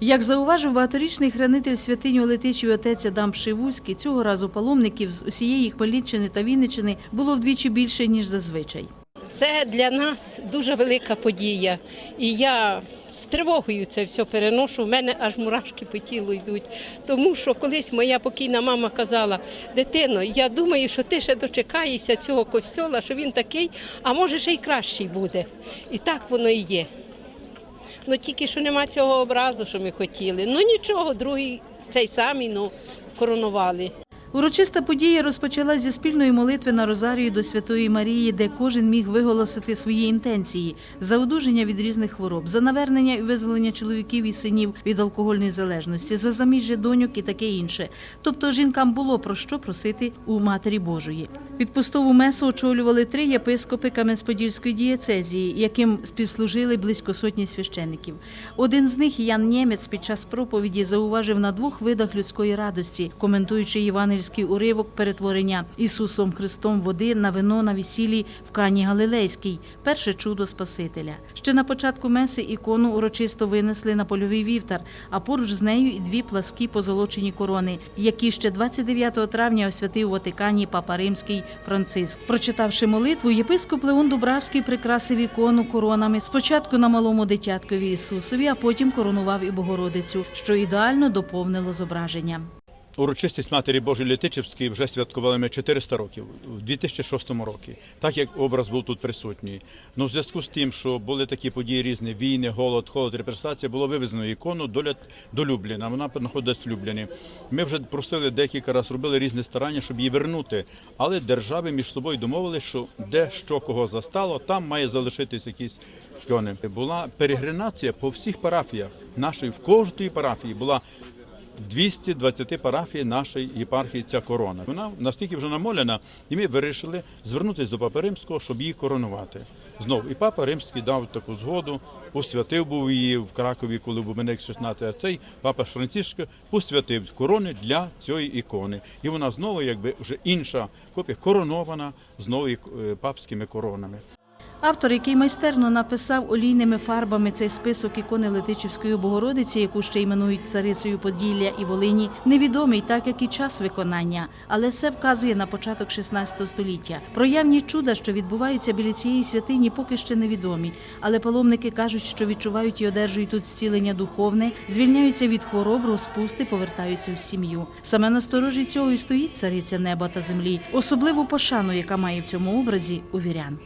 Як зауважив багаторічний хранитель святиню Олетичів отець Адам Пшивузький, цього разу паломників з усієї Хмельниччини та Вінниччини було вдвічі більше ніж зазвичай. Це для нас дуже велика подія. І я з тривогою це все переношу. У мене аж мурашки по тілу йдуть. Тому що колись моя покійна мама казала: дитино, я думаю, що ти ще дочекаєшся цього костьола, що він такий, а може ще й кращий буде. І так воно і є. Ну тільки що нема цього образу, що ми хотіли. Ну нічого, другий цей самий ну, коронували. Урочиста подія розпочалась зі спільної молитви на Розарію до Святої Марії, де кожен міг виголосити свої інтенції за одужання від різних хвороб, за навернення і визволення чоловіків і синів від алкогольної залежності, за заміжжя доньок і таке інше. Тобто жінкам було про що просити у Матері Божої. Відпустову месу очолювали три єпископи Кам'янець-Подільської дієцезії, яким співслужили близько сотні священиків. Один з них, Ян Нємець, під час проповіді зауважив на двох видах людської радості, коментуючи євангельський уривок перетворення Ісусом Христом води на вино на весіллі в Кані Галилейській, перше чудо Спасителя. Ще на початку меси ікону урочисто винесли на польовий вівтар, а поруч з нею і дві пласкі позолочені корони, які ще 29 травня освятив Ватикані Папа Римський Франциск. Прочитавши молитву, єпископ Леон Дубравський прикрасив ікону коронами спочатку на малому дитяткові Ісусові, а потім коронував і Богородицю, що ідеально доповнило зображення. Урочистість Матері Божої Летичівської вже святкували ми 400 років, у 2006 році, так як образ був тут присутній. Ну, в зв'язку з тим, що були такі події різні, війни, голод, холод, репресація, було вивезено ікону до, до Любліна, вона знаходилась в Любліні. Ми вже просили декілька разів, робили різні старання, щоб її вернути, але держави між собою домовились, що де що кого застало, там має залишитись якісь ікони. Була перегринація по всіх парафіях нашої, в кожній парафії була 220 парафій нашої єпархії ця корона. Вона настільки вже намолена, і ми вирішили звернутися до Папи Римського, щоб її коронувати. Знову і Папа Римський дав таку згоду, посвятив був її в Кракові, коли був Бенедикт 16, а цей Папа Франциск посвятив корони для цієї ікони. І вона знову, якби вже інша копія, коронована знову е, папськими коронами. Автор, який майстерно написав олійними фарбами цей список ікони Летичівської Богородиці, яку ще іменують царицею Поділля і Волині, невідомий, так як і час виконання, але все вказує на початок 16 століття. Проявні чуда, що відбуваються біля цієї святині, поки ще невідомі. Але паломники кажуть, що відчувають і одержують тут зцілення духовне, звільняються від хвороб, розпусти, повертаються в сім'ю. Саме на сторожі цього і стоїть цариця неба та землі, особливу пошану, яка має в цьому образі у вірян.